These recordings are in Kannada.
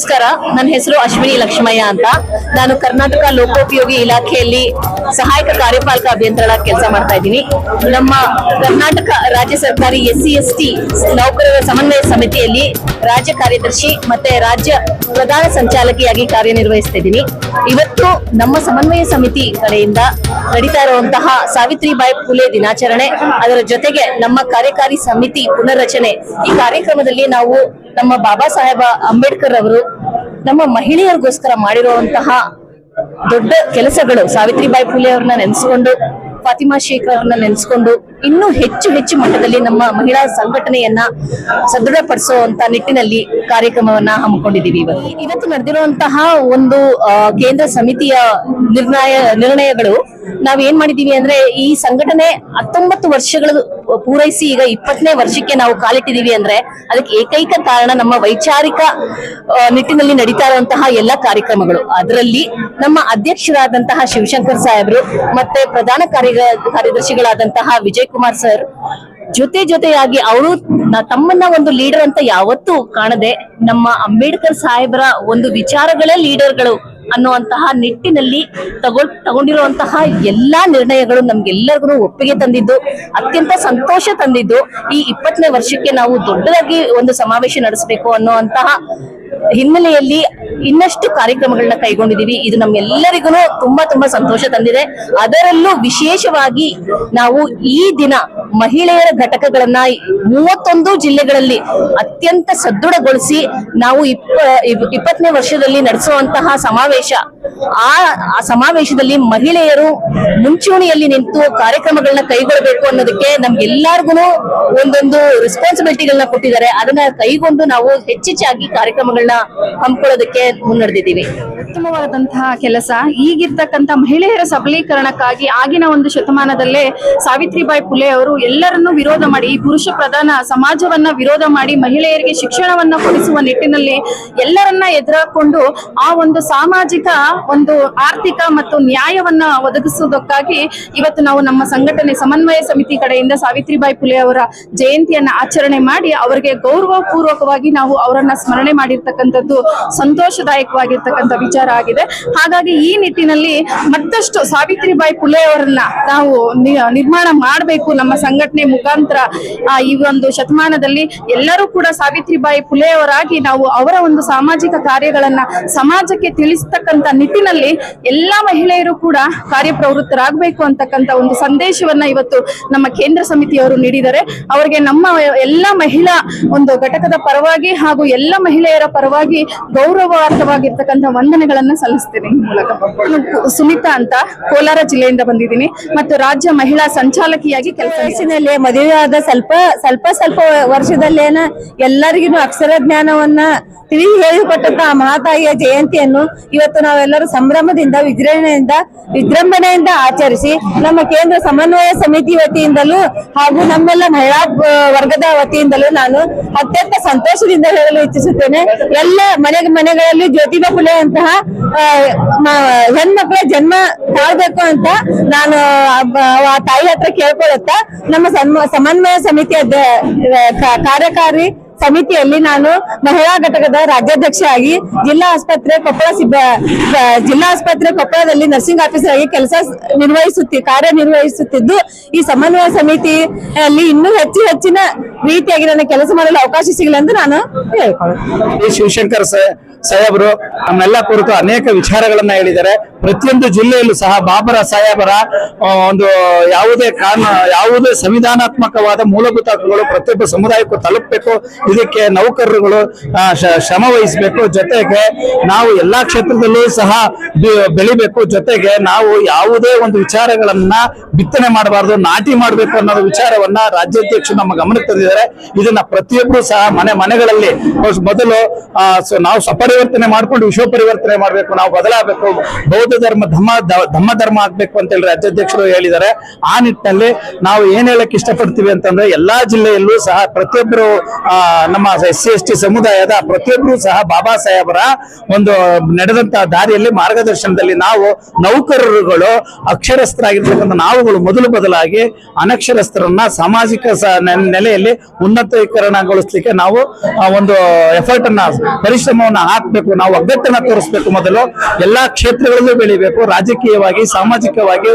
ನಮಸ್ಕಾರ. ನನ್ನ ಹೆಸರು ಅಶ್ವಿನಿ ಲಕ್ಷ್ಮಯ್ಯ ಅಂತ. ನಾನು ಕರ್ನಾಟಕ ಲೋಕೋಪಯೋಗಿ ಇಲಾಖೆಯಲ್ಲಿ ಸಹಾಯಕ ಕಾರ್ಯಪಾಲಕ ಅಭಿಯಂತರ ಕೆಲಸ ಮಾಡ್ತಾ ಇದ್ದೀನಿ. ನಮ್ಮ ಕರ್ನಾಟಕ ರಾಜ್ಯ ಸರ್ಕಾರಿ ಎಸ್ ಸಿ ಎಸ್ ಟಿ ನೌಕರರ ಸಮನ್ವಯ ಸಮಿತಿಯಲ್ಲಿ ರಾಜ್ಯ ಕಾರ್ಯದರ್ಶಿ ಮತ್ತೆ ರಾಜ್ಯ ಪ್ರಧಾನ ಸಂಚಾಲಕಿಯಾಗಿ ಕಾರ್ಯನಿರ್ವಹಿಸ್ತಾ ಇದ್ದೀನಿ. ಇವತ್ತು ನಮ್ಮ ಸಮನ್ವಯ ಸಮಿತಿ ಕಡೆಯಿಂದ ನಡೀತಾ ಇರುವಂತಹ ಸಾವಿತ್ರಿಬಾಯಿ ಫುಲೆ ದಿನಾಚರಣೆ, ಅದರ ಜೊತೆಗೆ ನಮ್ಮ ಕಾರ್ಯಕಾರಿ ಸಮಿತಿ ಪುನರ್ರಚನೆ. ಈ ಕಾರ್ಯಕ್ರಮದಲ್ಲಿ ನಾವು ನಮ್ಮ ಬಾಬಾ ಸಾಹೇಬ ಅಂಬೇಡ್ಕರ್ ಅವರು ನಮ್ಮ ಮಹಿಳೆಯರಿಗೋಸ್ಕರ ಮಾಡಿರುವಂತಹ ದೊಡ್ಡ ಕೆಲಸಗಳು ಸಾವಿತ್ರಿಬಾಯಿ ಫುಲೆ ಅವ್ರನ್ನ ನೆನೆಸ್ಕೊಂಡು ಫಾತಿಮಾ ಶೇಖರ್ ಅವ್ರನ್ನ ನೆನೆಸ್ಕೊಂಡು ಇನ್ನೂ ಹೆಚ್ಚು ಹೆಚ್ಚು ಮಟ್ಟದಲ್ಲಿ ನಮ್ಮ ಮಹಿಳಾ ಸಂಘಟನೆಯನ್ನ ಸದೃಢಪಡಿಸುವಂತ ನಿಟ್ಟಿನಲ್ಲಿ ಕಾರ್ಯಕ್ರಮವನ್ನ ಹಮ್ಮಿಕೊಂಡಿದ್ದೀವಿ ಇವತ್ತು. ಇವತ್ತು ನಡೆದಿರುವಂತಹ ಒಂದು ಕೇಂದ್ರ ಸಮಿತಿಯ ನಿರ್ಣಯ, ನಿರ್ಣಯಗಳು, ನಾವ್ ಏನ್ ಮಾಡಿದೀವಿ ಅಂದ್ರೆ ಈ ಸಂಘಟನೆ ಹತ್ತೊಂಬತ್ತು ವರ್ಷಗಳು ಪೂರೈಸಿ ಈಗ ಇಪ್ಪತ್ತನೇ ವರ್ಷಕ್ಕೆ ನಾವು ಕಾಲಿಟ್ಟಿದೀವಿ ಅಂದ್ರೆ ಅದಕ್ಕೆ ಏಕೈಕ ಕಾರಣ ನಮ್ಮ ವೈಚಾರಿಕ ನಿಟ್ಟಿನಲ್ಲಿ ನಡೀತಾ ಇರುವಂತಹ ಎಲ್ಲ ಕಾರ್ಯಕ್ರಮಗಳು. ಅದರಲ್ಲಿ ನಮ್ಮ ಅಧ್ಯಕ್ಷರಾದಂತಹ ಶಿವಶಂಕರ್ ಸಾಹೇಬ್ರು ಮತ್ತೆ ಪ್ರಧಾನ ಕಾರ್ಯ ಕಾರ್ಯದರ್ಶಿಗಳಾದಂತಹ ವಿಜಯ್ ಕುಮಾರ್ ಸರ್, ಜೊತೆ ಜೊತೆಯಾಗಿ ಅವರು ತಮ್ಮನ್ನ ಒಂದು ಲೀಡರ್ ಅಂತ ಯಾವತ್ತೂ ಕಾಣದೆ ನಮ್ಮ ಅಂಬೇಡ್ಕರ್ ಸಾಹೇಬರ ಒಂದು ವಿಚಾರಗಳೇ ಲೀಡರ್ಗಳು ಅನ್ನುವಂತಹ ನಿಟ್ಟಿನಲ್ಲಿ ತಗೊಳ್ ತಗೊಂಡಿರುವಂತಹ ಎಲ್ಲಾ ನಿರ್ಣಯಗಳು ನಮ್ಗೆಲ್ಲರಿಗೂ ಒಪ್ಪಿಗೆ ತಂದಿದ್ದು, ಅತ್ಯಂತ ಸಂತೋಷ ತಂದಿದ್ದು ಈ ಇಪ್ಪತ್ತನೇ ವರ್ಷಕ್ಕೆ ನಾವು ದೊಡ್ಡದಾಗಿ ಒಂದು ಸಮಾವೇಶ ನಡೆಸಬೇಕು ಅನ್ನುವಂತಹ ಹಿನ್ನೆಲೆಯಲ್ಲಿ ಇನ್ನಷ್ಟು ಕಾರ್ಯಕ್ರಮಗಳನ್ನ ಕೈಗೊಂಡಿದ್ದೀವಿ. ಇದು ನಮ್ಮೆಲ್ಲರಿಗೂ ತುಂಬಾ ತುಂಬಾ ಸಂತೋಷ ತಂದಿದೆ. ಅದರಲ್ಲೂ ವಿಶೇಷವಾಗಿ ನಾವು ಈ ದಿನ ಮಹಿಳೆಯರ ಘಟಕಗಳನ್ನ ಮೂವತ್ತೊಂದು ಜಿಲ್ಲೆಗಳಲ್ಲಿ ಅತ್ಯಂತ ಸದೃಢಗೊಳಿಸಿ ನಾವು ಇಪ್ಪ ಇಪ್- ಇಪ್ಪತ್ತನೇ ವರ್ಷದಲ್ಲಿ ನಡೆಸುವಂತಹ ಸಮಾವೇಶ ಆ ಸಮಾವೇಶದಲ್ಲಿ ಮಹಿಳೆಯರು ಮುಂಚೂಣಿಯಲ್ಲಿ ನಿಂತು ಕಾರ್ಯಕ್ರಮಗಳನ್ನ ಕೈಗೊಳ್ಳಬೇಕು ಅನ್ನೋದಕ್ಕೆ ನಮ್ಗೆಲ್ಲಾರ್ಗು ಒಂದೊಂದು ರೆಸ್ಪಾನ್ಸಿಬಿಲಿಟಿಗಳನ್ನ ಕೊಟ್ಟಿದ್ದಾರೆ. ಅದನ್ನ ಕೈಗೊಂಡು ನಾವು ಹೆಚ್ಚೆಚ್ಚಾಗಿ ಕಾರ್ಯಕ್ರಮಗಳನ್ನ ಹಮ್ಮಿಕೊಳ್ಳೋದಕ್ಕೆ ಮುನ್ನಡೆದಿದ್ದೀವಿ. ಉತ್ತಮವಾದಂತಹ ಕೆಲಸ. ಈಗಿರ್ತಕ್ಕಂಥ ಮಹಿಳೆಯರ ಸಬಲೀಕರಣಕ್ಕಾಗಿ ಆಗಿನ ಒಂದು ಶತಮಾನದಲ್ಲೇ ಸಾವಿತ್ರಿಬಾಯಿ ಫುಲೆ ಅವರು ಎಲ್ಲರನ್ನೂ ವಿರೋಧ ಮಾಡಿ, ಪುರುಷ ಪ್ರಧಾನ ಸಮಾಜವನ್ನ ವಿರೋಧ ಮಾಡಿ, ಮಹಿಳೆಯರಿಗೆ ಶಿಕ್ಷಣವನ್ನ ಕೊಡಿಸುವ ನಿಟ್ಟಿನಲ್ಲಿ ಎಲ್ಲರನ್ನ ಎದುರಾಕೊಂಡು ಆ ಒಂದು ಸಾಮಾಜಿಕ ಒಂದು ಆರ್ಥಿಕ ಮತ್ತು ನ್ಯಾಯವನ್ನ ಒದಗಿಸುವುದಕ್ಕಾಗಿ ಇವತ್ತು ನಾವು ನಮ್ಮ ಸಂಘಟನೆ ಸಮನ್ವಯ ಸಮಿತಿ ಕಡೆಯಿಂದ ಸಾವಿತ್ರಿಬಾಯಿ ಫುಲೆ ಅವರ ಜಯಂತಿಯನ್ನ ಆಚರಣೆ ಮಾಡಿ ಅವರಿಗೆ ಗೌರವ ಪೂರ್ವಕವಾಗಿ ನಾವು ಅವರನ್ನ ಸ್ಮರಣೆ ಮಾಡಿರ್ತಕ್ಕಂಥದ್ದು ಸಂತೋಷದಾಯಕವಾಗಿರ್ತಕ್ಕಂಥ ವಿಚಾರ ಆಗಿದೆ. ಹಾಗಾಗಿ ಈ ನಿಟ್ಟಿನಲ್ಲಿ ಮತ್ತಷ್ಟು ಸಾವಿತ್ರಿಬಾಯಿ ಫುಲೆ ಅವರನ್ನ ನಾವು ನಿರ್ಮಾಣ ಮಾಡಬೇಕು ನಮ್ಮ ಸಂಘಟನೆ ಮುಖಾಂತರ. ಈ ಒಂದು ಶತಮಾನದಲ್ಲಿ ಎಲ್ಲರೂ ಕೂಡ ಸಾವಿತ್ರಿಬಾಯಿ ಫುಲೆ ಅವರಾಗಿ ನಾವು ಅವರ ಒಂದು ಸಾಮಾಜಿಕ ಕಾರ್ಯಗಳನ್ನ ಸಮಾಜಕ್ಕೆ ತಿಳಿಸ್ತಕ್ಕಂಥ ನಿಟ್ಟಿನಲ್ಲಿ ಎಲ್ಲಾ ಮಹಿಳೆಯರು ಕೂಡ ಕಾರ್ಯಪ್ರವೃತ್ತರಾಗಬೇಕು ಅಂತಕ್ಕಂಥ ಒಂದು ಸಂದೇಶವನ್ನ ಇವತ್ತು ನಮ್ಮ ಕೇಂದ್ರ ಸಮಿತಿಯವರು ನೀಡಿದ್ದಾರೆ. ಅವರಿಗೆ ನಮ್ಮ ಎಲ್ಲಾ ಮಹಿಳಾ ಒಂದು ಘಟಕದ ಪರವಾಗಿ ಹಾಗೂ ಎಲ್ಲ ಮಹಿಳೆಯರ ಪರವಾಗಿ ಗೌರವಾರ್ಥವಾಗಿರ್ತಕ್ಕಂಥ ವಂದನೆಗಳನ್ನ ಸಲ್ಲಿಸ್ತೇನೆ ಮೂಲಕ. ಸುನಿತಾ ಅಂತ ಕೋಲಾರ ಜಿಲ್ಲೆಯಿಂದ ಬಂದಿದ್ದೀನಿ. ಮತ್ತು ರಾಜ್ಯ ಮಹಿಳಾ ಸಂಚಾಲಕಿಯಾಗಿ ಕೆಲಸ ವಯಸ್ಸಿನಲ್ಲಿ, ಮದುವೆ ಆದ ಸ್ವಲ್ಪ ಸ್ವಲ್ಪ ಸ್ವಲ್ಪ ವರ್ಷದಲ್ಲೇನ ಎಲ್ಲರಿಗೂ ಅಕ್ಷರ ಜ್ಞಾನವನ್ನ ತಿಳಿ ಹೇಳಿಕೊಟ್ಟಂತ ಮಹಾತಾಯಿಯ ಜಯಂತಿಯನ್ನು ಇವತ್ತು ನಾವೆಲ್ಲರೂ ಸಂಭ್ರಮದಿಂದ, ವಿಜೃಂಭಣೆಯಿಂದ ವಿಜೃಂಭಣೆಯಿಂದ ಆಚರಿಸಿ ನಮ್ಮ ಕೇಂದ್ರ ಸಮನ್ವಯ ಸಮಿತಿ ವತಿಯಿಂದಲೂ ಹಾಗೂ ನಮ್ಮೆಲ್ಲ ಮಹಿಳಾ ವರ್ಗದ ವತಿಯಿಂದಲೂ ನಾನು ಅತ್ಯಂತ ಸಂತೋಷದಿಂದ ಹೇಳಲು ಇಚ್ಛಿಸುತ್ತೇನೆ. ಎಲ್ಲ ಮನೆ ಮನೆಗಳಲ್ಲಿ ಜ್ಯೋತಿಬಾ ಫುಲೆ ಅಂತಹ ಹೆಣ್ಮಕ್ಳ ಜನ್ಮ ತಾಳ್ಬೇಕು ಅಂತ ನಾನು, ಆ ತಾಯಿ ಹತ್ರ ಕೇಳ್ಕೊಳುತ್ತಾ ನಮ್ಮ ಸಮನ್ವಯ ಸಮಿತಿ ಕಾರ್ಯಕಾರಿ ಸಮಿತಿಯಲ್ಲಿ ನಾನು ಮಹಿಳಾ ಘಟಕದ ರಾಜ್ಯಾಧ್ಯಕ್ಷ ಆಗಿ ಜಿಲ್ಲಾ ಆಸ್ಪತ್ರೆ ಕೊಪ್ಪಳ ಸಿಬ್ಬ ಜಿಲ್ಲಾ ಆಸ್ಪತ್ರೆ ಕೊಪ್ಪಳದಲ್ಲಿ ನರ್ಸಿಂಗ್ ಆಫೀಸರ್ ಆಗಿ ಕೆಲಸ ನಿರ್ವಹಿಸುತ್ತಿ, ಕಾರ್ಯನಿರ್ವಹಿಸುತ್ತಿದ್ದು, ಈ ಸಮನ್ವಯ ಸಮಿತಿಯಲ್ಲಿ ಇನ್ನೂ ಹೆಚ್ಚು ಹೆಚ್ಚಿನ ರೀತಿಯಾಗಿ ನನಗೆ ಕೆಲಸ ಮಾಡಲು ಅವಕಾಶ ಸಿಗಲಿ ಎಂದು ನಾನು ಹೇಳ್ಕೊಳ್ಳಿ ಶಿವಶಂಕರ್ ಸ- ಸಾಹೇಬರು, ನಮ್ಮೆಲ್ಲ ಕುರಿತು ಅನೇಕ ವಿಚಾರಗಳನ್ನ ಹೇಳಿದ್ದಾರೆ. ಪ್ರತಿಯೊಂದು ಜಿಲ್ಲೆಯಲ್ಲೂ ಸಹ ಬಾಬರ ಸಾಹೇಬರ ಒಂದು ಯಾವುದೇ ಕಾರಣ, ಯಾವುದೇ ಸಂವಿಧಾನಾತ್ಮಕವಾದ ಮೂಲಭೂತ ಹಕ್ಕುಗಳು ಪ್ರತಿಯೊಬ್ಬ ಸಮುದಾಯಕ್ಕೂ ತಲುಪಬೇಕು. ಇದಕ್ಕೆ ನೌಕರರುಗಳು ಶ್ರಮ ವಹಿಸಬೇಕು. ಜೊತೆಗೆ ನಾವು ಎಲ್ಲಾ ಕ್ಷೇತ್ರದಲ್ಲೂ ಸಹ ಬೆಳಿಬೇಕು. ಜೊತೆಗೆ ನಾವು ಯಾವುದೇ ಒಂದು ವಿಚಾರಗಳನ್ನ ಬಿತ್ತನೆ ಮಾಡಬಾರ್ದು, ನಾಟಿ ಮಾಡಬೇಕು ಅನ್ನೋದು ವಿಚಾರವನ್ನ ರಾಜ್ಯಾಧ್ಯಕ್ಷರು ನಮ್ಮ ಗಮನಕ್ಕೆ ತಂದಿದ್ದಾರೆ. ಇದನ್ನ ಪ್ರತಿಯೊಬ್ಬರು ಸಹ ಮನೆ ಮನೆಗಳಲ್ಲಿ, ಮೊದಲು ನಾವು ಸೊ ನಾವು ಸಪರಿವರ್ತನೆ ಮಾಡ್ಕೊಂಡು ವಿಶ್ವ ಪರಿವರ್ತನೆ ಮಾಡಬೇಕು, ನಾವು ಬದಲಾಗಬೇಕು, ಬೌದ್ಧ ಧರ್ಮ ಧಮ್ಮ ಧಮ್ಮ ಧರ್ಮ ಆಗ್ಬೇಕು ಅಂತ ಹೇಳಿ ರಾಜ್ಯಾಧ್ಯಕ್ಷರು ಹೇಳಿದ್ದಾರೆ. ಆ ನಿಟ್ಟಿನಲ್ಲಿ ನಾವು ಏನ್ ಹೇಳಕ್ ಇಷ್ಟಪಡ್ತೀವಿ ಅಂತಂದ್ರೆ, ಎಲ್ಲಾ ಜಿಲ್ಲೆಯಲ್ಲೂ ಸಹ ಪ್ರತಿಯೊಬ್ಬರು ನಮ್ಮ ಎಸ್ ಸಿ ಸಮುದಾಯದ ಪ್ರತಿಯೊಬ್ಬರು ಸಹ ಬಾಬಾ ಸಾಹೇಬರ ಒಂದು ನಡೆದಂತಹ ದಾರಿಯಲ್ಲಿ ಮಾರ್ಗದರ್ಶನದಲ್ಲಿ ನಾವು ನೌಕರರುಗಳು, ಅಕ್ಷರಸ್ಥರಾಗಿರ್ತಕ್ಕಂಥ ನಾವುಗಳು ಮೊದಲು ಬದಲಾಗಿ ಅನಕ್ಷರಸ್ಥರನ್ನ ಸಾಮಾಜಿಕ ನೆಲೆಯಲ್ಲಿ ಉನ್ನತೀಕರಣಗೊಳಿಸ್ಲಿಕ್ಕೆ ನಾವು ಒಂದು ಎಫರ್ಟ್ ಅನ್ನ, ಪರಿಶ್ರಮವನ್ನ ಹಾಕ್ಬೇಕು, ನಾವು ಒಗ್ಗಟ್ಟನ್ನ ತೋರಿಸ್ಬೇಕು ಮೊದಲು. ಎಲ್ಲಾ ಕ್ಷೇತ್ರಗಳಲ್ಲೂ ಬೆಳಿಬೇಕು. ರಾಜಕೀಯವಾಗಿ, ಸಾಮಾಜಿಕವಾಗಿ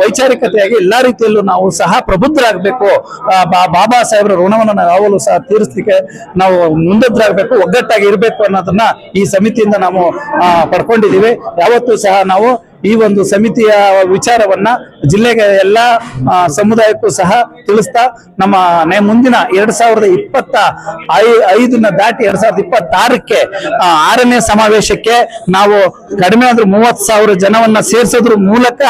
ವೈಚಾರಿಕತೆಯಾಗಿ ಎಲ್ಲಾ ರೀತಿಯಲ್ಲೂ ನಾವು ಸಹ ಪ್ರಬುದ್ಧರಾಗಬೇಕು. ಬಾಬಾ ಸಾಹೇಬ್ರ ಋಣವನ್ನು ನಾವು ಸಹ ತೀರಿಸಲಿಕ್ಕೆ ನಾವು ಮುಂದದ್ರಾಗಬೇಕು, ಒಗ್ಗಟ್ಟಾಗಿ ಇರಬೇಕು ಅನ್ನೋದನ್ನ ಈ ಸಮಿತಿಯಿಂದ ನಾವು ಪಡ್ಕೊಂಡಿದ್ದೀವಿ. ಯಾವತ್ತೂ ಸಹ ನಾವು ಈ ಒಂದು ಸಮಿತಿಯ ವಿಚಾರವನ್ನ ಜಿಲ್ಲೆಗೆ ಎಲ್ಲ ಸಮುದಾಯಕ್ಕೂ ಸಹ ತಿಳಿಸ್ತಾ ನಮ್ಮ ಮುಂದಿನ ಎರಡ್ ಸಾವಿರದ ಇಪ್ಪತ್ತ ಐದನ್ನ ದಾಟಿ ಎರಡ್ ಸಾವಿರದ ಇಪ್ಪತ್ತಾರಕ್ಕೆ ಆರನೇ ಸಮಾವೇಶಕ್ಕೆ ನಾವು ಕಡಿಮೆ ಅಂದ್ರೆ ಮೂವತ್ ಸಾವಿರ ಜನವನ್ನ ಸೇರಿಸೋದ್ರ ಮೂಲಕ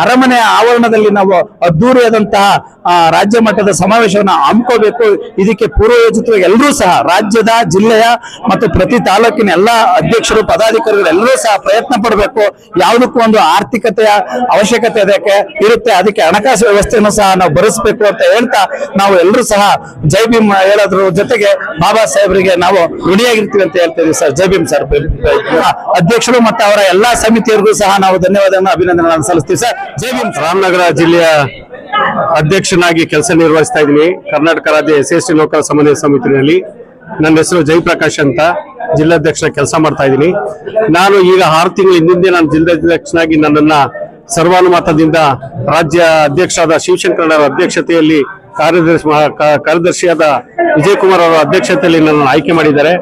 ಅರಮನೆ ಆವರಣದಲ್ಲಿ ನಾವು ಅದ್ದೂರಿಯಾದಂತಹ ರಾಜ್ಯ ಮಟ್ಟದ ಸಮಾವೇಶವನ್ನು ಹಮ್ಮಿಕೋಬೇಕು ಇದಕ್ಕೆ ಪೂರ್ವಯೋಜಿತವಾಗಿ ಎಲ್ಲರೂ ಸಹ, ರಾಜ್ಯದ, ಜಿಲ್ಲೆಯ ಮತ್ತು ಪ್ರತಿ ತಾಲೂಕಿನ ಎಲ್ಲಾ ಅಧ್ಯಕ್ಷರು, ಪದಾಧಿಕಾರಿಗಳು ಎಲ್ಲರೂ ಸಹ ಪ್ರಯತ್ನ ಪಡಬೇಕು. ಯಾವುದಕ್ಕೂ ಒಂದು ಆರ್ಥಿಕತೆಯ ಅವಶ್ಯಕತೆ ಅದಕ್ಕೆ ಇರುತ್ತೆ. ಅದಕ್ಕೆ ಹಣಕಾಸು ವ್ಯವಸ್ಥೆಯನ್ನು ಸಹ ನಾವು ಭರಿಸಬೇಕು ಅಂತ ಹೇಳ್ತಾ ನಾವು ಎಲ್ಲರೂ ಸಹ ಜೈ ಭೀಮ್ ಹೇಳೋದ್ರ ಜೊತೆಗೆ ಬಾಬಾ ಸಾಹೇಬರಿಗೆ ನಾವು ಋಣಿಯಾಗಿರ್ತೀವಿ ಅಂತ ಹೇಳ್ತೀವಿ ಸರ್. ಜೈ ಭೀಮ್ ಸರ್. ಅಧ್ಯಕ್ಷರು ಮತ್ತು ಅವರ ಎಲ್ಲಾ ಸಮಿತಿಯವರಿಗೂ ಸಹ ನಾವು ಧನ್ಯವಾದಗಳನ್ನು, ಅಭಿನಂದನೆಗಳನ್ನು ಸಲ್ಲಿಸ್ತೀವಿ ಸರ್. ಜೈ ಭೀಮ್. ರಾಮನಗರ ಜಿಲ್ಲೆಯ ಅಧ್ಯಕ್ಷನಾಗಿ ಕೆಲಸ ನಿರ್ವಹಿಸ್ತಾ ಇದ್ದೀನಿ. ಕರ್ನಾಟಕ ರಾಜ್ಯ ಎಸ್ ಎಸ್ ಟಿ ನೌಕರ ಸಮನ್ವಯ ಸಮಿತಿನಲ್ಲಿ ನನ್ನ ಹೆಸರು ಜಯಪ್ರಕಾಶ್ ಅಂತ ಜಿಲ್ಲಾಧ್ಯಕ್ಷ ಕೆಲಸ ಮಾಡ್ತಾ ಇದ್ದೀನಿ. ನಾನು ಈಗ ಆರು ತಿಂಗಳು ಹಿಂದಿನ ನಾನು ಜಿಲ್ಲಾಧ್ಯಕ್ಷನಾಗಿ ನನ್ನನ್ನ ಸರ್ವಾನುಮತದಿಂದ ರಾಜ್ಯ ಅಧ್ಯಕ್ಷರಾದ ಅವರ ಅಧ್ಯಕ್ಷತೆಯಲ್ಲಿ ಕಾರ್ಯದರ್ಶಿ ಕಾರ್ಯದರ್ಶಿಯಾದ ವಿಜಯ್ ಕುಮಾರ್ ಅವರ ಅಧ್ಯಕ್ಷತೆಯಲ್ಲಿ ನನ್ನನ್ನು ಆಯ್ಕೆ ಮಾಡಿದ್ದಾರೆ.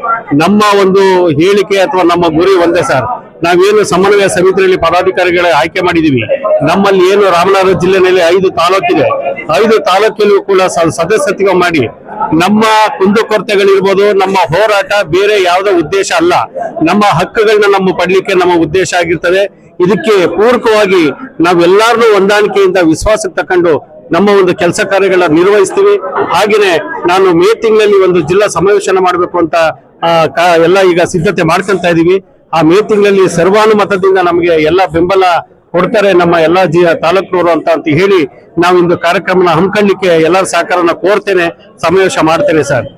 ನಮ್ಮ ಒಂದು ಹೇಳಿಕೆ ಅಥವಾ ನಮ್ಮ ಗುರಿ ಒಂದೇ ಸರ್. ನಾವೇನು ಸಮನ್ವಯ ಸಮಿತಿಯಲ್ಲಿ ಪದಾಧಿಕಾರಿಗಳ ಆಯ್ಕೆ ಮಾಡಿದೀವಿ. ನಮ್ಮಲ್ಲಿ ಏನು ರಾಮನಗರ ಜಿಲ್ಲೆಯಲ್ಲಿ ಐದು ತಾಲೂಕಿದೆ. ಐದು ತಾಲೂಕಲ್ಲೂ ಕೂಡ ಸದಸ್ಯತ್ವ ಮಾಡಿ ನಮ್ಮ ಕುಂದುಕೊರತೆಗಳಿರ್ಬೋದು, ನಮ್ಮ ಹೋರಾಟ ಬೇರೆ ಯಾವುದೇ ಉದ್ದೇಶ ಅಲ್ಲ. ನಮ್ಮ ಹಕ್ಕುಗಳನ್ನ ನಮ್ಮ ಪಡ್ಲಿಕ್ಕೆ ನಮ್ಮ ಉದ್ದೇಶ ಆಗಿರ್ತದೆ. ಇದಕ್ಕೆ ಪೂರಕವಾಗಿ ನಾವೆಲ್ಲಾರನು ಹೊಂದಾಣಿಕೆಯಿಂದ ವಿಶ್ವಾಸಕ್ಕೆ ತಕೊಂಡು ನಮ್ಮ ಒಂದು ಕೆಲಸ ಕಾರ್ಯಗಳ ನಿರ್ವಹಿಸ್ತೀವಿ. ಹಾಗೇನೆ ನಾನು ಮೇ ತಿಂಗಳಲ್ಲಿ ಒಂದು ಜಿಲ್ಲಾ ಸಮಾವೇಶನ ಮಾಡಬೇಕು ಅಂತ ಎಲ್ಲ ಈಗ ಸಿದ್ಧತೆ ಮಾಡ್ಕೊಂತ ಇದೀವಿ. ಆ ಮೇ ತಿಂಗಳಲ್ಲಿ ಸರ್ವಾನುಮತದಿಂದ ನಮಗೆ ಎಲ್ಲ ಬೆಂಬಲ ಕೊಡ್ತಾರೆ ನಮ್ಮ ಎಲ್ಲಾ ಜಿಯ ತಾಲೂಕಿನವರು ಅಂತ ಅಂತ ಹೇಳಿ ನಾವು ಇಂದು ಕಾರ್ಯಕ್ರಮನ ಹಮ್ಮಿಕೊಳ್ಳಿಕ್ಕೆ ಎಲ್ಲರ ಸಹಕಾರನ ಕೋರ್ತೇನೆ ಸಮಾವೇಶ ಮಾಡ್ತೇನೆ ಸರ್.